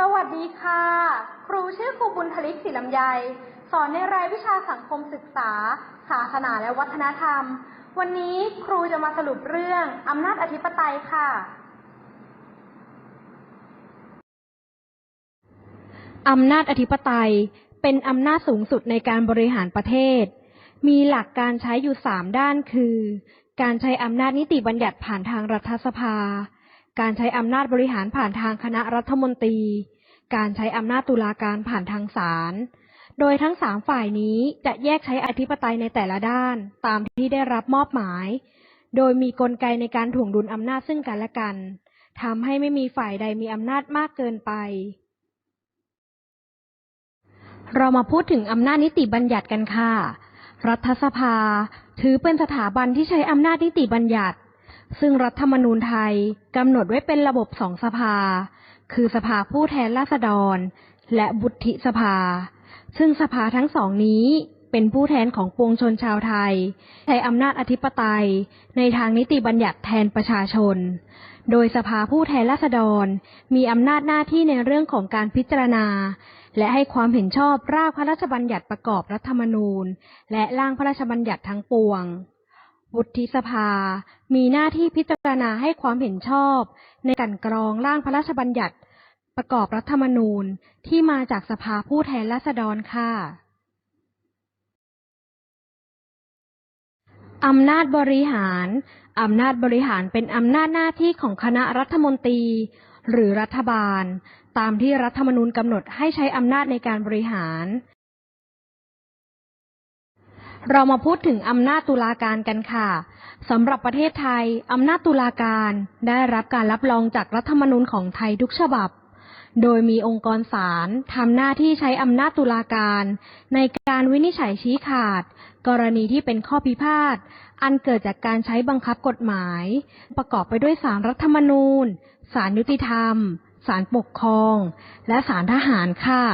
สวัสดีค่ะ ครูชื่อครูบุญทลิกศิลำไย สอนในรายวิชาสังคมศึกษา ศาสนาและวัฒนธรรม วันนี้ครูจะมาสรุปเรื่องอำนาจอธิปไตยค่ะ อำนาจอธิปไตยเป็นอำนาจสูงสุดในการบริหารประเทศ มีหลักการใช้อยู่สามด้านคือ การใช้อำนาจนิติบัญญัติผ่านทางรัฐสภา การใช้อำนาจบริหารผ่านทางคณะรัฐมนตรี การใช้อำนาจตุลาการผ่านทางศาล โดยทั้งสามฝ่ายนี้จะแยกใช้อธิปไตยในแต่ละด้านตามที่ได้รับมอบหมาย โดยมีกลไกในการถ่วงดุลอำนาจซึ่งกันและกัน ทำให้ไม่มีฝ่ายใดมีอำนาจมากเกินไป เรามาพูดถึงอำนาจนิติบัญญัติกันค่ะ รัฐสภา ถือเป็นสถาบันที่ใช้อำนาจนิติบัญญัติ ซึ่งรัฐธรรมนูญไทยกำหนดไว้เป็นระบบสองสภา คือสภาผู้แทนราษฎร และบุติสภา ซึ่งสภาทั้งสองนี้เป็นผู้แทนของปวงชนชาวไทย ใช้อำนาจอธิปไตย ในทางนิติบัญญัติแทนประชาชน โดยสภาผู้แทนราษฎร มีอำนาจหน้าที่ในเรื่องของการพิจารณา และให้ความเห็นชอบร่างพระราชบัญญัติประกอบรัฐธรรมนูญ และร่างพระราชบัญญัติทั้งปวง วุฒิสภา มีหน้าที่พิจารณาให้ความเห็นชอบ ในการกรองร่างพระราชบัญญัติ ประกอบรัฐธรรมนูญที่มาจากสภาผู้แทนราษฎรค่ะอำนาจบริหาร อำนาจบริหารเป็นอำนาจหน้าที่ของคณะรัฐมนตรี หรือรัฐบาล ตามที่รัฐธรรมนูญกำหนดให้ใช้อำนาจในการบริหาร เรามาพูดถึงอำนาจตุลาการกันค่ะสำหรับประเทศไทย อำนาจตุลาการได้รับการรับรองจากรัฐธรรมนูญของไทยทุกฉบับ โดยมีองค์กรศาลทำหน้าที่ใช้อำนาจตุลาการ ในการวินิจฉัยชี้ขาด กรณีที่เป็นข้อพิพาทอันเกิดจากการใช้บังคับกฎหมาย ประกอบไปด้วยศาลรัฐธรรมนูญศาลยุติธรรมศาลปกครอง และศาลทหารค่ะ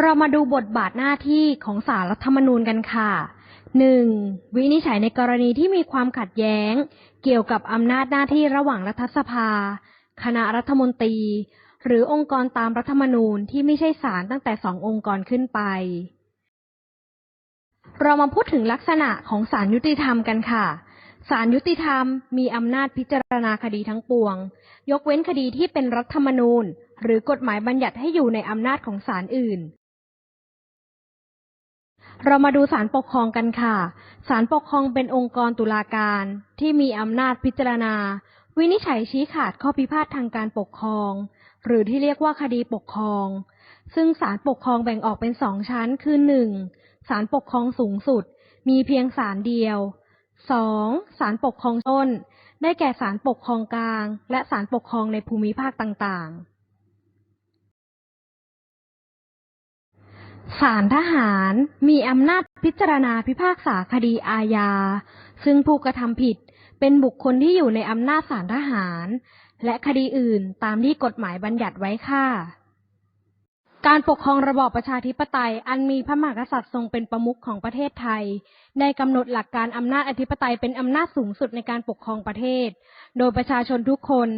เรามาดูบทบาทหน้าที่ของศาลรัฐธรรมนูญกันค่ะ 1. วินิจฉัยในกรณีที่มีความขัดแย้ง เกี่ยวกับอำนาจหน้าที่ระหว่างรัฐสภา คณะรัฐมนตรี หรือองค์กรตามรัฐธรรมนูญที่ไม่ใช่ศาลตั้งแต่สององค์กรขึ้นไป เรามาพูดถึงลักษณะของศาลยุติธรรมกันค่ะศาลยุติธรรมมีอำนาจพิจารณาคดีทั้งปวง ยกเว้นคดีที่เป็นรัฐธรรมนูญ หรือกฎหมายบัญญัติให้อยู่ในอำนาจของศาลอื่น เรามาดูศาลปกครองกันค่ะ ศาลปกครองเป็นองค์กรตุลาการที่มีอำนาจพิจารณา วินิจฉัยชี้ขาดข้อพิพาททางการปกครอง หรือที่เรียกว่าคดีปกครอง ซึ่งศาลปกครองแบ่งออกเป็นสองชั้นคือหนึ่งศาลปกครองสูงสุด มีเพียงศาลเดียวสองศาลปกครองต้น ได้แก่ศาลปกครองกลาง และศาลปกครองในภูมิภาคต่างๆ ศาลทหารมีอำนาจพิจารณาพิพากษาคดีอาญา ซึ่งผู้กระทำผิดเป็นบุคคลที่อยู่ในอำนาจศาลทหาร และคดีอื่นตามที่กฎหมายบัญญัติไว้ค่ะ การปกครองระบอบประชาธิปไตย อันมีพระมหากษัตริย์ทรงเป็นประมุขของประเทศไทย ได้กำหนดหลักการอำนาจอธิปไตยเป็นอำนาจสูงสุดในการปกครองประเทศ โดยประชาชนทุกคน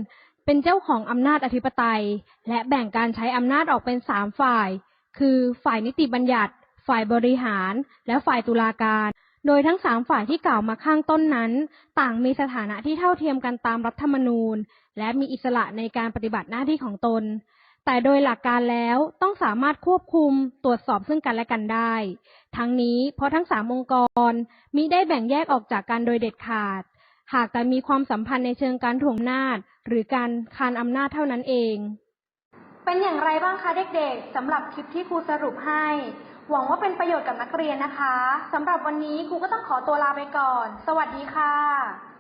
เป็นเจ้าของอำนาจอธิปไตย และแบ่งการใช้อำนาจออกเป็นสามฝ่าย คือฝ่ายนิติบัญญัติ ฝ่ายบริหาร และฝ่ายตุลาการ โดยทั้งสามฝ่ายที่กล่าวมาข้างต้นนั้น ต่างมีสถานะที่เท่าเทียมกันตามรัฐธรรมนูญ และมีอิสระในการปฏิบัติหน้าที่ของตน แต่โดยหลักการแล้วต้องสามารถควบคุมตรวจสอบซึ่งกันและกันได้ ทั้งนี้เพราะทั้งสามองค์กรมิได้แบ่งแยกออกจากกันโดยเด็ดขาด หากแต่มีความสัมพันธ์ในเชิงการถ่วงนาจหรือการคานอำนาจเท่านั้นเอง เป็นอย่างไรบ้างคะเด็กๆสำหรับคลิปที่ครูสรุปให้ หวังว่าเป็นประโยชน์กับนักเรียนนะคะสำหรับวันนี้ครูก็ต้องขอตัวลาไปก่อน สวัสดีค่ะ